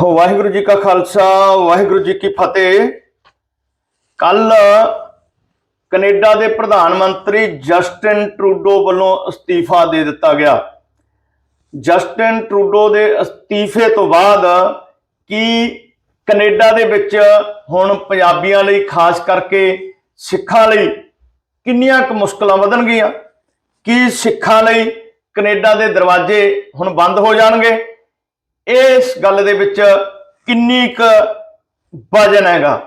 ਵਾਹਿਗੁਰੂ ਜੀ ਕਾ ਖਾਲਸਾ, ਵਾਹਿਗੁਰੂ ਜੀ ਕੀ ਫਤਿਹ। ਕੱਲ ਕੈਨੇਡਾ ਦੇ ਪ੍ਰਧਾਨ ਮੰਤਰੀ ਜਸਟਿਨ ਟਰੂਡੋ ਵੱਲੋਂ ਅਸਤੀਫਾ ਦੇ ਦਿੱਤਾ ਗਿਆ। ਜਸਟਿਨ ਟਰੂਡੋ ਦੇ ਅਸਤੀਫੇ ਤੋਂ ਬਾਅਦ ਕੀ ਕੈਨੇਡਾ ਦੇ ਵਿੱਚ ਹੁਣ ਪੰਜਾਬੀਆਂ ਲਈ, ਖਾਸ ਕਰਕੇ ਸਿੱਖਾਂ ਲਈ ਕਿੰਨੀਆਂ ਕੁ ਮੁਸ਼ਕਲਾਂ ਵਧਣਗੀਆਂ? ਕੀ ਸਿੱਖਾਂ ਲਈ ਕੈਨੇਡਾ ਦੇ ਦਰਵਾਜ਼ੇ ਹੁਣ ਬੰਦ ਹੋ ਜਾਣਗੇ? ਇਸ ਗੱਲ ਦੇ ਵਿੱਚ ਕਿੰਨੀ ਕੁ ਵਜਨ ਹੈਗਾ।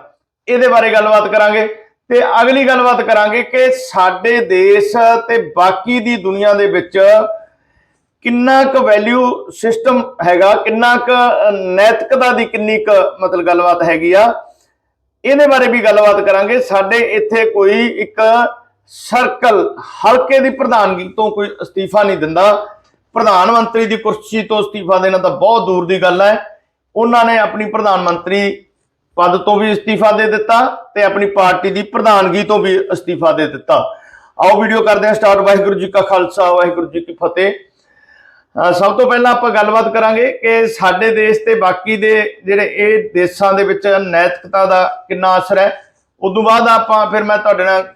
ਇਹਦੇ ਬਾਰੇ ਗੱਲਬਾਤ ਕਰਾਂਗੇ ਤੇ ਅਗਲੀ ਗੱਲਬਾਤ ਕਰਾਂਗੇ ਕਿ ਸਾਡੇ ਦੇਸ਼ ਤੇ ਬਾਕੀ ਦੀ ਦੁਨੀਆ ਦੇ ਵਿੱਚ ਕਿੰਨਾ ਕੁ ਵੈਲਿਊ ਸਿਸਟਮ ਹੈਗਾ, ਕਿੰਨਾ ਕੁ ਨੈਤਿਕਤਾ ਦੀ ਕਿੰਨੀ ਕੁ ਮਤਲਬ ਗੱਲਬਾਤ ਹੈਗੀ ਆ। ਇਹਦੇ ਬਾਰੇ ਵੀ ਗੱਲਬਾਤ ਕਰਾਂਗੇ। ਸਾਡੇ ਇੱਥੇ ਕੋਈ ਇੱਕ ਸਰਕਲ ਹਲਕੇ ਦੀ ਪ੍ਰਧਾਨਗੀ ਤੋਂ ਕੋਈ ਅਸਤੀਫਾ ਨਹੀਂ ਦਿੰਦਾ। ਪ੍ਰਧਾਨ ਮੰਤਰੀ ਦੀ ਕੁਰਸੀ ਤੋਂ ਅਸਤੀਫਾ ਦੇਣਾ ਤਾਂ ਬਹੁਤ ਦੂਰ ਦੀ ਗੱਲ ਹੈ। ਉਹਨਾਂ ਨੇ ਆਪਣੀ ਪ੍ਰਧਾਨ ਮੰਤਰੀ ਪਦ ਤੋਂ ਵੀ ਅਸਤੀਫਾ ਦੇ ਦਿੱਤਾ ਤੇ ਆਪਣੀ ਪਾਰਟੀ ਦੀ ਪ੍ਰਧਾਨਗੀ ਤੋਂ ਵੀ ਅਸਤੀਫਾ ਦੇ ਦਿੱਤਾ। ਆਓ ਵੀਡੀਓ ਕਰਦੇ ਹਾਂ ਸਟਾਰਟ। ਵਾਹਿਗੁਰੂ ਜੀ ਕਾ ਖਾਲਸਾ, ਵਾਹਿਗੁਰੂ ਜੀ ਕੀ ਫਤਿਹ। ਸਭ ਤੋਂ ਪਹਿਲਾਂ ਆਪਾਂ ਗੱਲਬਾਤ ਕਰਾਂਗੇ ਕਿ ਸਾਡੇ ਦੇਸ਼ ਤੇ ਬਾਕੀ ਦੇ ਜਿਹੜੇ ਇਹ ਦੇਸ਼ਾਂ ਦੇ ਵਿੱਚ ਨੈਤਿਕਤਾ ਦਾ ਕਿੰਨਾ ਅਸਰ ਹੈ। ਉਦੋਂ ਬਾਅਦ ਆਪਾਂ ਫਿਰ ਮੈਂ ਤੁਹਾਡੇ ਨਾਲ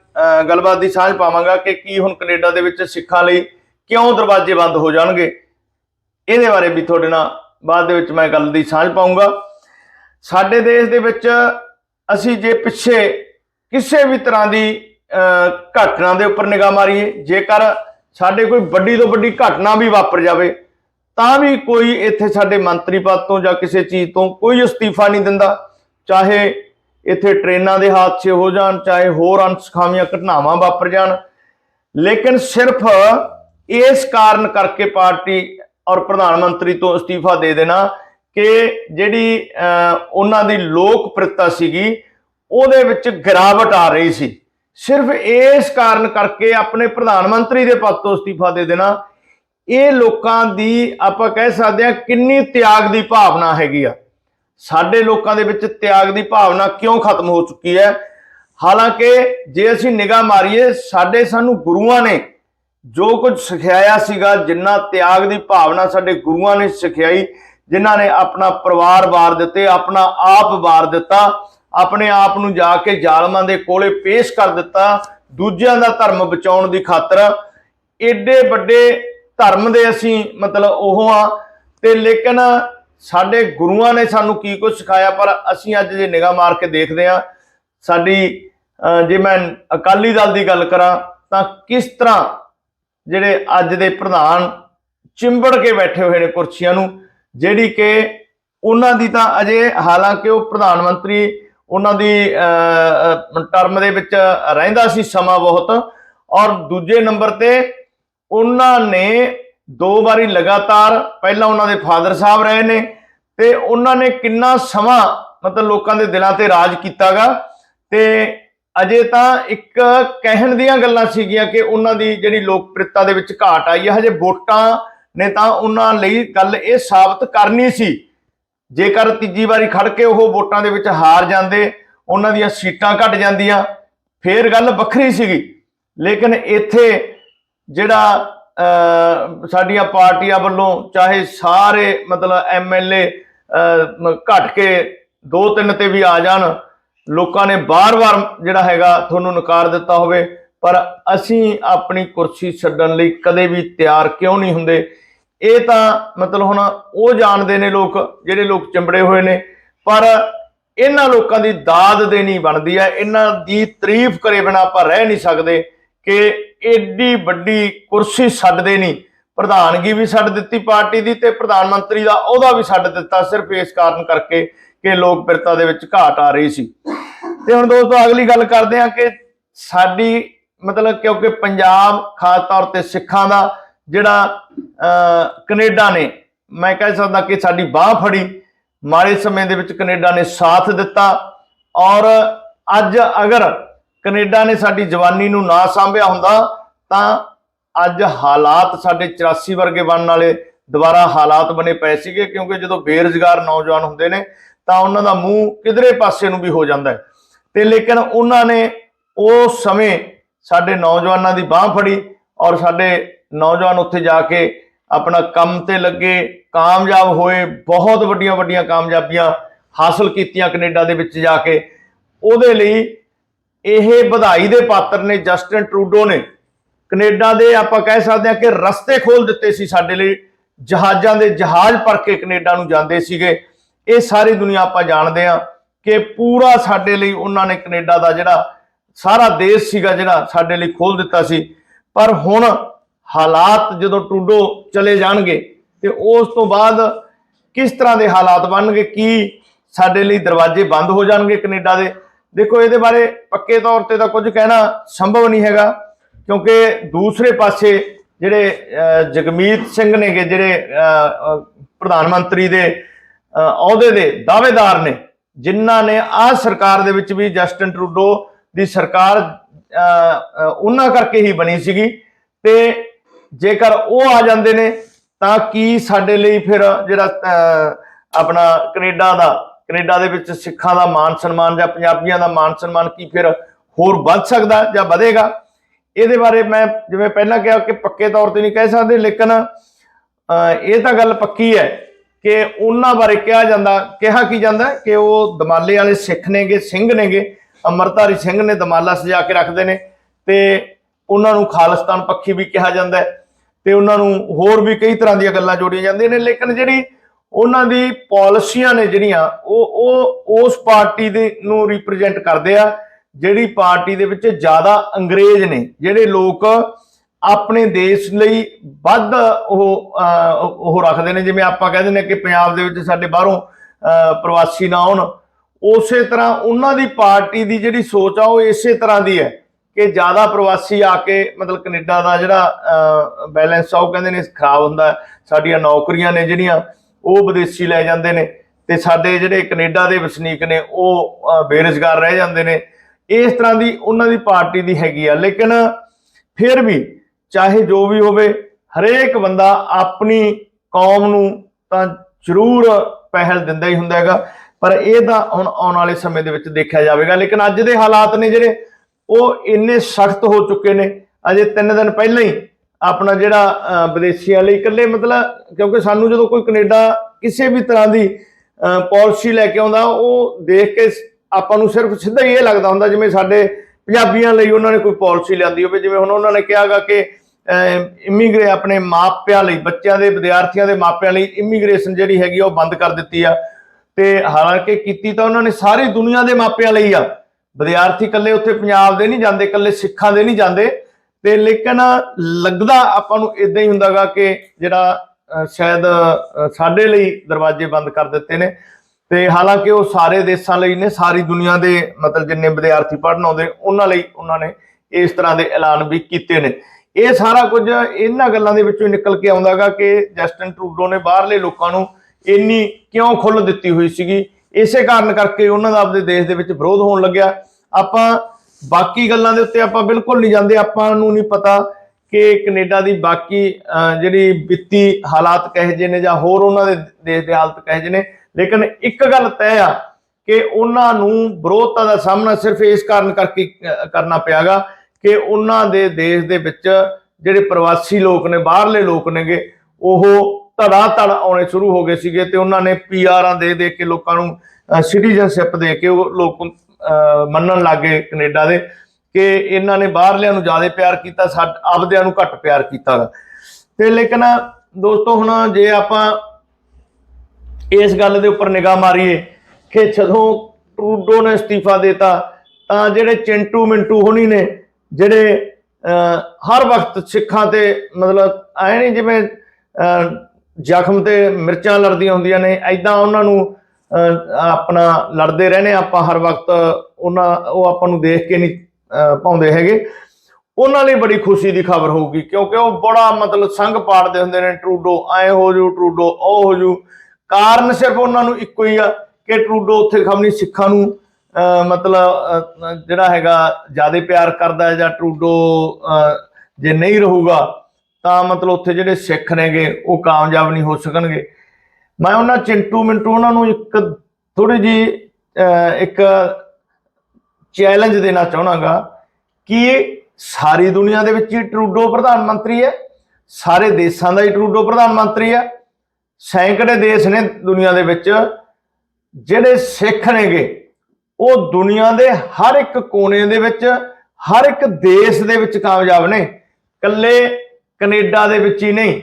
ਗੱਲਬਾਤ ਦੀ ਸਾਂਝ ਪਾਵਾਂਗਾ ਕਿ ਕੀ ਹੁਣ ਕੈਨੇਡਾ ਦੇ ਵਿੱਚ ਸਿੱਖਾਂ ਲਈ ਕਿਉਂ ਦਰਵਾਜ਼ੇ ਬੰਦ ਹੋ ਜਾਣਗੇ? ਇਹਦੇ ਬਾਰੇ ਵੀ ਤੁਹਾਡੇ ਨਾਲ ਬਾਅਦ ਦੇ ਵਿੱਚ ਮੈਂ ਗੱਲ ਦੀ ਸਾਂਝ ਪਾਉਂਗਾ ਸਾਡੇ ਦੇਸ਼ ਦੇ ਵਿੱਚ ਅਸੀਂ ਜੇ ਪਿੱਛੇ ਕਿਸੇ ਵੀ ਤਰ੍ਹਾਂ ਦੀ ਘਟਨਾ ਦੇ ਉੱਪਰ ਨਿਗਾਹ ਮਾਰੀਏ, ਜੇਕਰ ਸਾਡੇ ਕੋਈ ਵੱਡੀ ਤੋਂ ਵੱਡੀ ਘਟਨਾ ਵੀ ਵਾਪਰ ਜਾਵੇ, ਤਾਂ ਵੀ ਕੋਈ ਇੱਥੇ ਸਾਡੇ ਮੰਤਰੀ ਪਦ ਤੋਂ ਜਾਂ ਕਿਸੇ ਚੀਜ਼ ਤੋਂ ਕੋਈ ਅਸਤੀਫਾ ਨਹੀਂ ਦਿੰਦਾ। ਚਾਹੇ ਇੱਥੇ ਟ੍ਰੇਨਾਂ ਦੇ ਹਾਦਸੇ ਹੋ ਜਾਣ, ਚਾਹੇ ਹੋਰ ਅਣਸੁਖਾਵੀਆਂ ਘਟਨਾਵਾਂ ਵਾਪਰ ਜਾਣ। ਲੇਕਿਨ ਸਿਰਫ ਇਸ ਕਾਰਨ ਕਰਕੇ ਪਾਰਟੀ ਔਰ ਪ੍ਰਧਾਨ ਮੰਤਰੀ ਤੋਂ ਅਸਤੀਫਾ ਦੇ ਦੇਣਾ ਕਿ ਜਿਹੜੀ ਉਹਨਾਂ ਦੀ ਲੋਕਪ੍ਰਿਯਤਾ ਸੀਗੀ, ਉਹਦੇ ਵਿੱਚ ਗਿਰਾਵਟ ਆ ਰਹੀ ਸੀ। ਸਿਰਫ ਇਸ ਕਾਰਨ ਕਰਕੇ ਆਪਣੇ ਪ੍ਰਧਾਨ ਮੰਤਰੀ ਦੇ ਪਦ ਤੋਂ ਅਸਤੀਫਾ ਦੇ ਦੇਣਾ, ਇਹ ਲੋਕਾਂ ਦੀ ਆਪਾਂ ਕਹਿ ਸਕਦੇ ਹਾਂ ਕਿੰਨੀ ਤਿਆਗ ਦੀ ਭਾਵਨਾ ਹੈਗੀ ਆ। ਸਾਡੇ ਲੋਕਾਂ ਦੇ ਵਿੱਚ ਤਿਆਗ ਦੀ ਭਾਵਨਾ ਕਿਉਂ ਖਤਮ ਹੋ ਚੁੱਕੀ ਹੈ? ਹਾਲਾਂਕਿ ਜੇ ਅਸੀਂ ਨਿਗਾਹ ਮਾਰੀਏ, ਸਾਡੇ ਸਾਨੂੰ ਗੁਰੂਆਂ ਨੇ ਜੋ ਕੁਝ ਸਿਖਾਇਆ ਸੀਗਾ, ਜਿੰਨਾ ਤਿਆਗ ਦੀ ਭਾਵਨਾ ਸਾਡੇ ਗੁਰੂਆਂ ਨੇ ਸਿਖਾਈ, ਜਿਨ੍ਹਾਂ ਨੇ ਆਪਣਾ ਪਰਿਵਾਰ ਵਾਰ ਦਿੱਤੇ, ਆਪਣਾ ਆਪ ਵਾਰ ਦਿੱਤਾ, ਆਪਣੇ ਆਪ ਨੂੰ ਜਾ ਕੇ ਜ਼ਾਲਮਾਂ ਦੇ ਕੋਲੇ ਪੇਸ਼ ਕਰ ਦਿੱਤਾ, ਦੂਜਿਆਂ ਦਾ ਧਰਮ ਬਚਾਉਣ ਦੀ ਖਾਤਰ। ਏਡੇ ਵੱਡੇ ਧਰਮ ਦੇ ਅਸੀਂ ਮਤਲਬ ਉਹ ਆ ਤੇ ਲੇਕਿਨ ਸਾਡੇ ਗੁਰੂਆਂ ਨੇ ਸਾਨੂੰ ਕੀ ਕੁਝ ਸਿਖਾਇਆ, ਪਰ ਅਸੀਂ ਅੱਜ ਜੇ ਨਿਗਾਹ ਮਾਰ ਕੇ ਦੇਖਦੇ ਆ ਸਾਡੀ, ਅਹ ਜੇ ਮੈਂ ਅਕਾਲੀ ਦਲ ਦੀ ਗੱਲ ਕਰਾਂ, ਤਾਂ ਕਿਸ ਤਰ੍ਹਾਂ ਜਿਹੜੇ ਅੱਜ ਦੇ ਪ੍ਰਧਾਨ ਚਿੰਬੜ ਕੇ ਬੈਠੇ ਹੋਏ ਨੇ ਕੁਰਸੀਆਂ ਨੂੰ, ਜਿਹੜੀ ਕਿ ਉਹਨਾਂ ਦੀ ਤਾਂ ਅਜੇ ਹਾਲਾਂਕਿ ਉਹ ਪ੍ਰਧਾਨ ਮੰਤਰੀ ਉਹਨਾਂ ਦੀ ਟਰਮ ਦੇ ਵਿੱਚ ਰਹਿੰਦਾ ਸੀ ਸਮਾਂ ਬਹੁਤ ਔਰ ਦੂਜੇ ਨੰਬਰ ਤੇ ਉਹਨਾਂ ਨੇ ਦੋ ਵਾਰੀ ਲਗਾਤਾਰ ਪਹਿਲਾਂ ਉਹਨਾਂ ਦੇ ਫਾਦਰ ਸਾਹਿਬ ਰਹੇ ਨੇ ਤੇ ਉਹਨਾਂ ਨੇ ਕਿੰਨਾ ਸਮਾਂ ਮਤਲਬ ਲੋਕਾਂ ਦੇ ਦਿਲਾਂ ਤੇ ਰਾਜ ਕੀਤਾਗਾ ਤੇ ਅਜੇ ਤਾਂ ਇੱਕ ਕਹਿਣ ਦੀਆਂ ਗੱਲਾਂ ਸੀਗੀਆਂ ਕਿ ਉਹਨਾਂ ਦੀ ਜਿਹੜੀ ਲੋਕਪ੍ਰਿਯਤਾ ਦੇ ਵਿੱਚ ਘਾਟ ਆਈ ਹੈ। ਹਜੇ ਵੋਟਾਂ ਨੇ ਤਾਂ ਉਹਨਾਂ ਲਈ ਗੱਲ ਇਹ ਸਾਬਤ ਕਰਨੀ ਸੀ। ਜੇਕਰ ਤੀਜੀ ਵਾਰੀ ਖੜ ਕੇ ਉਹ ਵੋਟਾਂ ਦੇ ਵਿੱਚ ਹਾਰ ਜਾਂਦੇ, ਉਹਨਾਂ ਦੀਆਂ ਸੀਟਾਂ ਘਟ ਜਾਂਦੀਆਂ, ਫੇਰ ਗੱਲ ਵੱਖਰੀ ਸੀਗੀ। ਲੇਕਿਨ ਇੱਥੇ ਜਿਹੜਾ ਸਾਡੀਆਂ ਪਾਰਟੀਆਂ ਵੱਲੋਂ ਚਾਹੇ ਸਾਰੇ ਮਤਲਬ ਐਮਐਲਏ ਘਟ ਕੇ ਦੋ ਤਿੰਨ ਤੇ ਵੀ ਆ ਜਾਣ ਲੋਕਾਂ ਨੇ ਬਾਰ-ਬਾਰ ਜਿਹੜਾ ਹੈਗਾ ਤੁਹਾਨੂੰ ਨਕਾਰ ਦਿੱਤਾ ਹੋਵੇ, ਪਰ ਅਸੀਂ ਆਪਣੀ ਕੁਰਸੀ ਛੱਡਣ ਲਈ ਕਦੇ ਵੀ ਤਿਆਰ ਕਿਉਂ ਨਹੀਂ ਹੁੰਦੇ? ਇਹ ਤਾਂ ਮਤਲਬ ਹੁਣ ਉਹ ਜਾਣਦੇ ਨੇ ਲੋਕ, ਜਿਹੜੇ ਲੋਕ ਚੰਬੜੇ ਹੋਏ ਨੇ, ਪਰ ਇਹਨਾਂ ਲੋਕਾਂ ਦੀ ਦਾਦ ਦੇਣੀ ਬਣਦੀ ਹੈ। ਇਹਨਾਂ ਦੀ ਤਾਰੀਫ ਕਰੇ ਬਿਨਾ ਆਪਾਂ ਰਹਿ ਨਹੀਂ ਸਕਦੇ ਕਿ ਐਡੀ ਵੱਡੀ ਕੁਰਸੀ ਛੱਡਦੇ ਨਹੀਂ। ਪ੍ਰਧਾਨਗੀ ਵੀ ਛੱਡ ਦਿੱਤੀ ਪਾਰਟੀ ਦੀ ਤੇ ਪ੍ਰਧਾਨ ਮੰਤਰੀ ਦਾ ਉਹਦਾ ਵੀ ਛੱਡ ਦਿੱਤਾ ਸਿਰਫ ਇਸ ਕਾਰਨ ਕਰਕੇ ਕਿ ਲੋਕ ਲੋਕਪ੍ਰਿਯਤਾ ਦੇ ਵਿੱਚ ਘਾਟ ਆ ਰਹੀ ਸੀ। ਤੇ ਹੁਣ ਦੋਸਤੋ ਅਗਲੀ ਗੱਲ ਕਰਦੇ ਹਾਂ ਕਿ ਸਾਡੀ ਮਤਲਬ ਕਿਉਂਕਿ ਪੰਜਾਬ ਖਾਸ ਤੌਰ ਤੇ ਸਿੱਖਾਂ ਦਾ ਜਿਹੜਾ ਅਹ, ਕੈਨੇਡਾ ਨੇ ਮੈਂ ਕਹਿ ਸਕਦਾ ਕਿ ਸਾਡੀ ਬਾਹ ਫੜੀ ਮਾੜੇ ਸਮੇਂ ਦੇ ਵਿੱਚ ਕੈਨੇਡਾ ਨੇ ਸਾਥ ਦਿੱਤਾ ਔਰ ਅੱਜ ਅਗਰ ਕੈਨੇਡਾ ਨੇ ਸਾਡੀ ਜਵਾਨੀ ਨੂੰ ਨਾ ਸਾਂਭਿਆ ਹੁੰਦਾ ਤਾਂ ਅੱਜ ਹਾਲਾਤ ਸਾਡੇ 84 ਵਰਗੇ ਬਣਨ ਵਾਲੇ ਦੁਬਾਰਾ ਹਾਲਾਤ ਬਣੇ ਪਏ ਸੀਗੇ ਕਿਉਂਕਿ ਜਦੋਂ ਬੇਰੁਜ਼ਗਾਰ ਨੌਜਵਾਨ ਹੁੰਦੇ ਨੇ ਤਾਂ ਉਹਨਾਂ ਦਾ ਮੂੰਹ ਕਿਧਰੇ ਪਾਸੇ ਨੂੰ ਵੀ ਹੋ ਜਾਂਦਾ ਹੈ। ਤੇ ਲੇਕਿਨ ਉਹਨਾਂ ਨੇ ਉਸ ਸਮੇਂ ਸਾਡੇ ਨੌਜਵਾਨਾਂ ਦੀ ਬਾਹ ਫੜੀ ਔਰ ਸਾਡੇ ਨੌਜਵਾਨ ਉੱਥੇ ਜਾ ਕੇ ਆਪਣਾ ਕੰਮ ਤੇ ਲੱਗੇ, ਕਾਮਯਾਬ ਹੋਏ, ਬਹੁਤ ਵੱਡੀਆਂ ਵੱਡੀਆਂ ਕਾਮਯਾਬੀਆਂ ਹਾਸਲ ਕੀਤੀਆਂ ਕੈਨੇਡਾ ਦੇ ਵਿੱਚ ਜਾ ਕੇ। ਉਹਦੇ ਲਈ ਇਹ ਵਧਾਈ ਦੇ ਪਾਤਰ ਨੇ ਜਸਟਿਨ ਟਰੂਡੋ ਨੇ। ਕੈਨੇਡਾ ਦੇ ਆਪਾਂ ਕਹਿ ਸਕਦੇ ਹਾਂ ਕਿ ਰਸਤੇ ਖੋਲ ਦਿੱਤੇ ਸੀ ਸਾਡੇ ਲਈ। ਜਹਾਜ਼ਾਂ ਦੇ ਜਹਾਜ਼ ਭਰ ਕੇ ਕੈਨੇਡਾ ਨੂੰ ਜਾਂਦੇ ਸੀਗੇ। ਇਹ ਸਾਰੀ ਦੁਨੀਆ ਆਪਾਂ ਜਾਣਦੇ ਹਾਂ। ਕਿ ਪੂਰਾ ਸਾਡੇ ਲਈ ਉਹਨਾਂ ਨੇ ਕੈਨੇਡਾ ਦਾ ਜਿਹੜਾ ਸਾਰਾ ਦੇਸ਼ ਸੀਗਾ ਜਿਹੜਾ ਸਾਡੇ ਲਈ ਖੋਲ ਦਿੱਤਾ ਸੀ। ਪਰ ਹੁਣ ਹਾਲਾਤ ਜਦੋਂ ਟੂਡੋ ਚਲੇ ਜਾਣਗੇ ਤੇ ਉਸ ਤੋਂ ਬਾਅਦ ਕਿਸ ਤਰ੍ਹਾਂ ਦੇ ਹਾਲਾਤ ਬਣਨਗੇ, ਕੀ ਸਾਡੇ ਲਈ ਦਰਵਾਜ਼ੇ ਬੰਦ ਹੋ ਜਾਣਗੇ ਕੈਨੇਡਾ ਦੇ? ਦੇਖੋ, ਇਹਦੇ ਬਾਰੇ ਪੱਕੇ ਤੌਰ ਤੇ ਤਾਂ ਕੁਝ ਕਹਿਣਾ ਸੰਭਵ ਨਹੀਂ ਹੈਗਾ, ਕਿਉਂਕਿ ਦੂਸਰੇ ਪਾਸੇ ਜਿਹੜੇ ਜਗਮੀਤ ਸਿੰਘ ਨੇਗੇ, ਜਿਹੜੇ ਪ੍ਰਧਾਨ ਮੰਤਰੀ ਦੇ ਅਹੁਦੇ ਦੇ ਦਾਅਵੇਦਾਰ ਨੇ ਜਿਨ੍ਹਾਂ ਨੇ ਆਹ ਸਰਕਾਰ ਦੇ ਵਿੱਚ ਵੀ ਜਸਟਿਨ ਟਰੂਡੋ ਦੀ ਸਰਕਾਰ ਉਹਨਾਂ ਕਰਕੇ ਹੀ ਬਣੀ ਸੀਗੀ। ਤੇ ਜੇਕਰ ਉਹ ਆ ਜਾਂਦੇ ਨੇ, ਤਾਂ ਕੀ ਸਾਡੇ ਲਈ ਫਿਰ ਜਿਹੜਾ ਆਪਣਾ ਕੈਨੇਡਾ ਦਾ, ਕੈਨੇਡਾ ਦੇ ਵਿੱਚ ਸਿੱਖਾਂ ਦਾ ਮਾਨ ਸਨਮਾਨ ਜਾਂ ਪੰਜਾਬੀਆਂ ਦਾ ਮਾਨ ਸਨਮਾਨ ਕੀ ਫਿਰ ਹੋਰ ਵੱਧ ਸਕਦਾ ਜਾਂ ਵਧੇਗਾ? ਇਹਦੇ ਬਾਰੇ ਮੈਂ ਜਿਵੇਂ ਪਹਿਲਾਂ ਕਿਹਾ ਕਿ ਪੱਕੇ ਤੌਰ ਤੇ ਨਹੀਂ ਕਹਿ ਸਕਦੇ, ਲੇਕਿਨ ਇਹ ਤਾਂ ਗੱਲ ਪੱਕੀ ਹੈ ਕਿ ਉਹਨਾਂ ਬਾਰੇ ਕਿਹਾ ਜਾਂਦਾ, ਕਿਹਾ ਕੀ ਜਾਂਦਾ ਕਿ ਉਹ ਦਮਾਲੇ ਵਾਲੇ ਸਿੱਖ ਨੇਗੇ, ਸਿੰਘ ਨੇਗੇ, ਅੰਮ੍ਰਿਤਧਾਰੀ ਸਿੰਘ ਨੇ ਦਮਾਲਾ ਸਜਾ ਕੇ ਰੱਖਦੇ ਨੇ ਤੇ ਉਹਨਾਂ ਨੂੰ ਖਾਲਿਸਤਾਨ ਪੱਖੀ ਵੀ ਕਿਹਾ ਜਾਂਦਾ ਹੈ ਤੇ ਉਹਨਾਂ ਨੂੰ ਹੋਰ ਵੀ ਕਈ ਤਰ੍ਹਾਂ ਦੀਆਂ ਗੱਲਾਂ ਜੋੜੀਆਂ ਜਾਂਦੀਆਂ ਨੇ, ਲੇਕਿਨ ਜਿਹੜੀ ਉਹਨਾਂ ਦੀ ਪਾਲਿਸੀਆਂ ਨੇ ਜਿਹੜੀਆਂ, ਉਹ ਉਹ ਉਸ ਪਾਰਟੀ ਦੇ ਨੂੰ ਰਿਪਰੈਜ਼ੈਂਟ ਕਰਦੇ ਆ, ਜਿਹੜੀ ਪਾਰਟੀ ਦੇ ਵਿੱਚ ਜ਼ਿਆਦਾ ਅੰਗਰੇਜ਼ ਨੇ, ਜਿਹੜੇ ਲੋਕ ਆਪਣੇ ਦੇਸ਼ ਲਈ ਵੱਧ ਉਹ ਉਹ ਰੱਖਦੇ ਨੇ ਜਿਵੇਂ ਆਪਾਂ ਕਹਿੰਦੇ ਨੇ ਕਿ ਪੰਜਾਬ ਦੇ ਵਿੱਚ ਸਾਡੇ ਬਾਹਰੋਂ ਪ੍ਰਵਾਸੀ ਨਾ ਆਉਣ ਉਸੇ ਤਰ੍ਹਾਂ ਉਹਨਾਂ ਦੀ ਪਾਰਟੀ ਦੀ ਜਿਹੜੀ ਸੋਚ ਆ ਉਹ ਇਸੇ ਤਰ੍ਹਾਂ ਦੀ ਹੈ ਕਿ ਜ਼ਿਆਦਾ ਪ੍ਰਵਾਸੀ ਆ ਕੇ ਮਤਲਬ ਕੈਨੇਡਾ ਦਾ ਜਿਹੜਾ ਬੈਲੈਂਸ ਆ ਉਹ ਕਹਿੰਦੇ ਨੇ ਖਰਾਬ ਹੁੰਦਾ ਸਾਡੀਆਂ ਨੌਕਰੀਆਂ ਨੇ ਜਿਹੜੀਆਂ ਉਹ ਵਿਦੇਸ਼ੀ ਲੈ ਜਾਂਦੇ ਨੇ। ਤੇ ਸਾਡੇ ਜਿਹੜੇ ਕੈਨੇਡਾ ਦੇ ਵਸਨੀਕ ਨੇ ਉਹ ਅਹ, ਬੇਰੁਜ਼ਗਾਰ ਰਹਿ ਜਾਂਦੇ ਨੇ। ਇਸ ਤਰ੍ਹਾਂ ਦੀ ਉਹਨਾਂ ਦੀ ਪਾਰਟੀ ਦੀ ਹੈਗੀ ਆ। ਲੇਕਿਨ ਫਿਰ ਵੀ ਚਾਹੇ ਜੋ ਵੀ ਹੋਵੇ, ਹਰੇਕ ਬੰਦਾ ਆਪਣੀ ਕੌਮ ਨੂੰ ਤਾਂ ਜ਼ਰੂਰ ਪਹਿਲ ਦਿੰਦਾ ਹੀ ਹੁੰਦਾ ਹੈਗਾ, ਪਰ ਇਹ ਤਾਂ ਹੁਣ ਆਉਣ ਵਾਲੇ ਸਮੇਂ ਦੇ ਵਿੱਚ ਦੇਖਿਆ ਜਾਵੇਗਾ। ਲੇਕਿਨ ਅੱਜ ਦੇ ਹਾਲਾਤ ਨੇ ਜਿਹੜੇ, ਉਹ ਇੰਨੇ ਸਖਤ ਹੋ ਚੁੱਕੇ ਨੇ। ਅਜੇ 3 ਦਿਨ ਪਹਿਲਾਂ ਹੀ ਆਪਣਾ ਜਿਹੜਾ ਵਿਦੇਸ਼ੀਆਂ ਲਈ ਇਕੱਲੇ ਮਤਲਬ, ਕਿਉਂਕਿ ਸਾਨੂੰ ਜਦੋਂ ਕੋਈ ਕੈਨੇਡਾ ਕਿਸੇ ਵੀ ਤਰ੍ਹਾਂ ਦੀ ਪਾਲਿਸੀ ਲੈ ਕੇ ਆਉਂਦਾ, ਉਹ ਦੇਖ ਕੇ ਆਪਾਂ ਨੂੰ ਸਿਰਫ ਸਿੱਧਾ ਹੀ ਇਹ ਲੱਗਦਾ ਹੁੰਦਾ ਜਿਵੇਂ ਸਾਡੇ ਪੰਜਾਬੀਆਂ ਲਈ ਉਹਨਾਂ ਨੇ ਕੋਈ ਪਾਲਿਸੀ ਲਿਆਂਦੀ ਹੋਵੇ। ਜਿਵੇਂ ਹੁਣ ਉਹਨਾਂ ਨੇ ਕਿਹਾਗਾ ਕਿ ਇਮੀਗ੍ਰੇ ਆਪਣੇ ਮਾਪਿਆਂ ਲਈ, ਬੱਚਿਆਂ ਦੇ, ਵਿਦਿਆਰਥੀਆਂ ਦੇ ਮਾਪਿਆਂ ਲਈ ਇਮੀਗ੍ਰੇਸ਼ਨ ਜਿਹੜੀ ਹੈਗੀ ਆ ਉਹ ਬੰਦ ਕਰ ਦਿੱਤੀ ਆ। ਤੇ ਹਾਲਾਂਕਿ ਕੀਤੀ ਤਾਂ ਉਹਨਾਂ ਨੇ ਸਾਰੀ ਦੁਨੀਆ ਦੇ ਮਾਪਿਆਂ ਲਈ ਆ। ਵਿਦਿਆਰਥੀ ਇਕੱਲੇ ਉੱਥੇ ਪੰਜਾਬ ਦੇ ਨਹੀਂ ਜਾਂਦੇ, ਇਕੱਲੇ ਸਿੱਖਾਂ ਦੇ ਨਹੀਂ ਜਾਂਦੇ। ਤੇ ਲੇਕਿਨ ਲੱਗਦਾ ਆਪਾਂ ਨੂੰ ਇਦਾਂ ਹੀ ਹੁੰਦਾਗਾ ਕਿ ਜਿਹੜਾ ਸ਼ਾਇਦ ਸਾਡੇ ਲਈ ਦਰਵਾਜ਼ੇ ਬੰਦ ਕਰ ਦਿੱਤੇ ਨੇ। ਤੇ ਹਾਲਾਂਕਿ ਉਹ ਸਾਰੇ ਦੇਸ਼ਾਂ ਲਈ ਨੇ, ਸਾਰੀ ਦੁਨੀਆ ਦੇ ਮਤਲਬ ਜਿੰਨੇ ਵਿਦਿਆਰਥੀ ਪੜ੍ਹਨ ਆਉਂਦੇ, ਉਹਨਾਂ ਲਈ ਉਹਨਾਂ ਨੇ ਇਸ ਤਰ੍ਹਾਂ ਦੇ ਐਲਾਨ ਵੀ ਕੀਤੇ ਨੇ। ਇਹ ਸਾਰਾ ਕੁਝ ਇਹਨਾਂ ਗੱਲਾਂ ਦੇ ਵਿੱਚੋਂ ਨਿਕਲ ਕੇ ਆਉਂਦਾਗਾ ਕਿ ਜਸਟਿਨ ਟਰੂਡੋ ਨੇ ਬਾਹਰਲੇ ਲੋਕਾਂ ਨੂੰ ਇੰਨੀ ਕਿਉਂ ਖੁੱਲ ਦਿੱਤੀ ਹੋਈ ਸੀਗੀ? ਇਸੇ ਕਾਰਨ ਕਰਕੇ ਉਹਨਾਂ ਦਾ ਆਪਣੇ ਦੇਸ਼ ਦੇ ਵਿੱਚ ਵਿਰੋਧ ਹੋਣ ਲੱਗਿਆ। ਆਪਾਂ ਬਾਕੀ ਗੱਲਾਂ ਦੇ ਉੱਤੇ ਆਪਾਂ ਬਿਲਕੁਲ ਨਹੀਂ ਜਾਂਦੇ। ਆਪਾਂ ਨੂੰ ਨਹੀਂ ਪਤਾ ਕਿ ਕੈਨੇਡਾ ਦੀ ਬਾਕੀ ਜਿਹੜੀ ਵਿੱਤੀ ਹਾਲਾਤ ਕਹੇ ਜਿਹੇ ਨੇ ਜਾਂ ਹੋਰ ਉਹਨਾਂ ਦੇ ਦੇਸ਼ ਦੇ ਹਾਲਤ ਕਹੇ ਜਿਹੇ ਨੇ। ਲੇਕਿਨ ਇੱਕ ਗੱਲ ਤੈਅ ਆ ਕਿ ਉਹਨਾਂ ਨੂੰ ਵਿਰੋਧਤਾ ਦਾ ਸਾਹਮਣਾ ਸਿਰਫ ਇਸ ਕਾਰਨ ਕਰਕੇ ਅਹ, ਕਰਨਾ ਪਿਆਗਾ ਕਿ ਉਹਨਾਂ ਦੇ ਦੇਸ਼ ਦੇ ਵਿੱਚ ਜਿਹੜੇ ਪ੍ਰਵਾਸੀ ਲੋਕ ਨੇ ਬਾਹਰਲੇ ਲੋਕ ਨੇਗੇ ਉਹ ਧੜਾ ਧੜ ਆਉਣੇ ਸ਼ੁਰੂ ਹੋ ਗਏ ਸੀਗੇ ਤੇ ਉਹਨਾਂ ਨੇ ਪੀਆਰਾਂ ਦੇ ਦੇ ਕੇ ਲੋਕਾਂ ਨੂੰ ਸਿਟੀਜ਼ਨਸ਼ਿਪ ਦੇ ਕੇ ਉਹ ਲੋਕ ਅਹ, ਮੰਨਣ ਲੱਗੇ ਕੈਨੇਡਾ ਦੇ ਕਿ ਇਹਨਾਂ ਨੇ ਬਾਹਰਲਿਆਂ ਨੂੰ ਜ਼ਿਆਦਾ ਪਿਆਰ ਕੀਤਾ ਸਾਡ ਆਪਦਿਆਂ ਨੂੰ ਘੱਟ ਪਿਆਰ ਕੀਤਾ ਗਾ। ਤੇ ਲੇਕਿਨ ਦੋਸਤੋ ਹੁਣ ਜੇ ਆਪਾਂ ਇਸ ਗੱਲ ਦੇ ਉੱਪਰ ਨਿਗਾਹ ਮਾਰੀਏ ਕਿ ਜਦੋਂ ਟਰੂਡੋ ਨੇ ਅਸਤੀਫਾ ਦਿੱਤਾ ਤਾਂ ਜਿਹੜੇ ਚਿੰਟੂ ਮਿੰਟੂ ਹੋਣੀ ਨੇ ਜਿਹੜੇ ਅਹ, ਹਰ ਵਕਤ ਸਿੱਖਾਂ ਤੇ ਮਤਲਬ ਐ ਨਹੀਂ ਜਿਵੇਂ ਅਹ, ਜ਼ਖਮ ਤੇ ਮਿਰਚਾਂ ਲੜਦੀਆਂ ਹੁੰਦੀਆਂ ਨੇ ਐਦਾਂ ਉਹਨਾਂ ਨੂੰ ਅਹ, ਆਪਣਾ ਲੜਦੇ ਰਹਿਣੇ ਆਪਾਂ ਹਰ ਵਕਤ ਉਹਨਾਂ ਉਹ ਆਪਾਂ ਨੂੰ ਦੇਖ ਕੇ ਨਹੀਂ ਅਹ, ਪਾਉਂਦੇ ਹੈਗੇ। ਉਹਨਾਂ ਲਈ ਬੜੀ ਖੁਸ਼ੀ ਦੀ ਖਬਰ ਹੋਊਗੀ ਕਿਉਂਕਿ ਉਹ ਬੜਾ ਮਤਲਬ ਸੰਗ ਪਾੜਦੇ ਹੁੰਦੇ ਨੇ ਟਰੂਡੋ ਐ ਹੋ ਜੂ ਟਰੂਡੋ ਉਹ ਹੋ ਜੂ। ਕਾਰਨ ਸਿਰਫ ਉਹਨਾਂ ਨੂੰ ਇੱਕੋ ਹੀ ਆ ਕਿ ਟਰੂਡੋ ਉੱਥੇ ਖਮਣੀ ਸਿੱਖਾਂ ਨੂੰ ਮਤਲਬ ਜਿਹੜਾ ਹੈਗਾ, ਜ਼ਿਆਦਾ ਪਿਆਰ ਕਰਦਾ ਜਾਂ ਟਰੂਡੋ ਜੇ ਨਹੀਂ ਰਹੂਗਾ, ਤਾਂ ਮਤਲਬ ਉੱਥੇ ਜਿਹੜੇ ਸਿੱਖ ਨੇਗੇ, ਉਹ ਕਾਮਯਾਬ ਨਹੀਂ ਹੋ ਸਕਣਗੇ। ਮੈਂ ਉਹਨਾਂ ਚਿੰਟੂ ਮਿੰਟੂ, ਉਹਨਾਂ ਨੂੰ ਇੱਕ ਥੋੜੀ ਜੀ ਇੱਕ ਚੈਲੰਜ ਦੇਣਾ ਚਾਹਣਾਗਾ ਕਿ ਸਾਰੀ ਦੁਨੀਆ ਦੇ ਵਿੱਚ ਹੀ ਟਰੂਡੋ ਪ੍ਰਧਾਨ ਮੰਤਰੀ ਹੈ, ਸਾਰੇ ਦੇਸ਼ਾਂ ਦਾ ਹੀ ਟਰੂਡੋ ਪ੍ਰਧਾਨ ਮੰਤਰੀ ਹੈ, ਸੈਂਕੜੇ ਦੇਸ਼ ਨੇ ਦੁਨੀਆ ਦੇ ਵਿੱਚ ਜਿਹੜੇ ਸਿੱਖ ਨੇਗੇ ਉਹ ਦੁਨੀਆ ਦੇ ਹਰ ਇੱਕ ਕੋਨੇ ਦੇ ਵਿੱਚ, ਹਰ ਇੱਕ ਦੇਸ਼ ਦੇ ਵਿੱਚ ਕਾਮਯਾਬ ਨੇ। ਕੱਲੇ ਕੈਨੇਡਾ ਦੇ ਵਿੱਚ ਹੀ ਨਹੀਂ।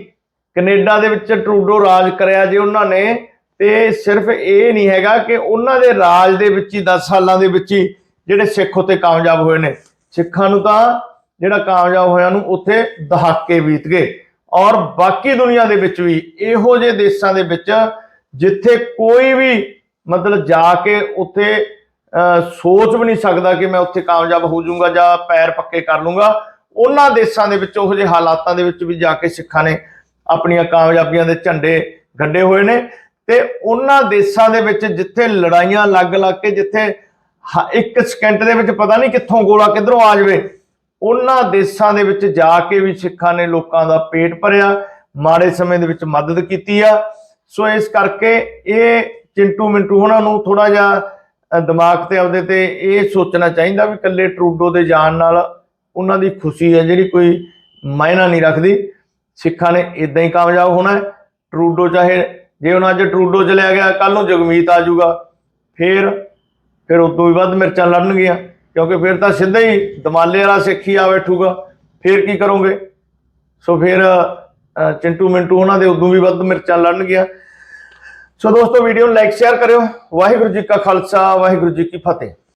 ਕੈਨੇਡਾ ਦੇ ਵਿੱਚ ਟਰੂਡੋ ਰਾਜ ਕਰਿਆ ਜੇ ਉਹਨਾਂ ਨੇ ਤੇ ਸਿਰਫ ਇਹ ਨਹੀਂ ਹੈਗਾ ਕਿ ਉਹਨਾਂ ਦੇ ਰਾਜ ਦੇ ਵਿੱਚ ਹੀ 10 ਸਾਲਾਂ ਦੇ ਵਿੱਚ ਹੀ ਜਿਹੜੇ ਸਿੱਖ ਉੱਤੇ ਕਾਮਯਾਬ ਹੋਏ ਨੇ। ਸਿੱਖਾਂ ਨੂੰ ਤਾਂ ਜਿਹੜਾ ਕਾਮਯਾਬ ਹੋਇਆ ਨੂੰ ਉੱਥੇ ਦਹਾਕੇ ਬੀਤ ਗਏ। ਔਰ ਬਾਕੀ ਦੁਨੀਆ ਦੇ ਵਿੱਚ ਵੀ ਇਹੋ ਜਿਹੇ ਦੇਸ਼ਾਂ ਦੇ ਵਿੱਚ ਜਿੱਥੇ ਕੋਈ ਵੀ ਮਤਲਬ ਜਾ ਕੇ ਉੱਥੇ ਸੋਚ ਵੀ ਨਹੀਂ ਸਕਦਾ ਕਿ ਮੈਂ ਉੱਥੇ ਕਾਮਯਾਬ ਹੋ ਜਾਊਂਗਾ ਜਾਂ ਪੈਰ ਪੱਕੇ ਕਰ ਲੂੰਗਾ ਉਹਨਾਂ ਦੇਸ਼ਾਂ ਦੇ ਵਿੱਚ ਉਹੋ ਜਿਹੇ ਹਾਲਾਤਾਂ ਦੇ ਵਿੱਚ ਵੀ ਜਾ ਕੇ ਸਿੱਖਾਂ ਨੇ ਆਪਣੀਆਂ ਕਾਮਯਾਬੀਆਂ ਦੇ ਝੰਡੇ ਗੱਡੇ ਹੋਏ ਨੇ ਤੇ ਉਹਨਾਂ ਦੇਸ਼ਾਂ ਦੇ ਵਿੱਚ ਜਿੱਥੇ ਲੜਾਈਆਂ ਲੱਗ ਲੱਗ ਕੇ ਜਿੱਥੇ ਹ- ਇੱਕ ਸਕਿੰਟ ਦੇ ਵਿੱਚ ਪਤਾ ਨਹੀਂ ਕਿੱਥੋਂ ਗੋਲਾ ਕਿੱਧਰੋਂ ਆ ਜਾਵੇ, ਉਹਨਾਂ ਦੇਸ਼ਾਂ ਦੇ ਵਿੱਚ ਜਾ ਕੇ ਵੀ ਸਿੱਖਾਂ ਨੇ ਲੋਕਾਂ ਦਾ ਪੇਟ ਭਰਿਆ, ਮਾੜੇ ਸਮੇਂ ਦੇ ਵਿੱਚ ਮਦਦ ਕੀਤੀ ਆ। ਸੋ ਇਸ ਕਰਕੇ ਇਹ ਚਿੰਟੂ ਮਿੰਟੂ ਉਹਨਾਂ ਨੂੰ ਥੋੜਾ ਜਿਹਾ ਦਿਮਾਗ ਤੇ ਆਪਦੇ ਤੇ ਇਹ ਸੋਚਣਾ ਚਾਹੀਦਾ ਵੀ ਇਕੱਲੇ ਟਰੂਡੋ ਦੇ ਜਾਣ ਨਾਲ ਉਹਨਾਂ ਦੀ ਖੁਸ਼ੀ ਹੈ ਜਿਹੜੀ ਕੋਈ ਮਾਇਨਾ ਨਹੀਂ ਰੱਖਦੀ। ਸਿੱਖਾਂ ਨੇ ਇਦਾਂ ਹੀ ਕਾਮਯਾਬ ਹੋਣਾ ਟਰੂਡੋ ਚਾਹੇ ਜੇ ਉਹਨਾਂ ਅੱਜ ਟਰੂਡੋ ਚਲਿਆ ਗਿਆ ਕੱਲ ਨੂੰ ਜਗਮੀਤ ਆ ਜਾਊਗਾ, ਫਿਰ ਫਿਰ ਉਦੋਂ ਵੀ ਵੱਧ ਮਿਰਚਾਂ ਲੜਨਗੀਆਂ, ਕਿਉਂਕਿ ਫਿਰ ਤਾਂ ਸਿੱਧਾ ਹੀ ਦਮਾਲੇ ਵਾਲਾ ਸਿੱਖੀ ਆ ਬੈਠੂਗਾ। ਫਿਰ ਕੀ ਕਰੋਗੇ? ਸੋ ਫਿਰ ਚਿੰਟੂ ਮਿੰਟੂ ਉਹਨਾਂ ਦੇ ਉਦੋਂ ਵੀ ਵੱਧ ਮਿਰਚਾਂ ਲੜਨਗੀਆਂ। ਸੋ ਦੋਸਤੋ ਵੀਡੀਓ ਨੂੰ ਲਾਈਕ ਸ਼ੇਅਰ ਕਰਿਓ। ਵਾਹਿਗੁਰੂ ਜੀ ਕਾ ਖਾਲਸਾ, ਵਾਹਿਗੁਰੂ ਜੀ ਕੀ ਫਤਿਹ।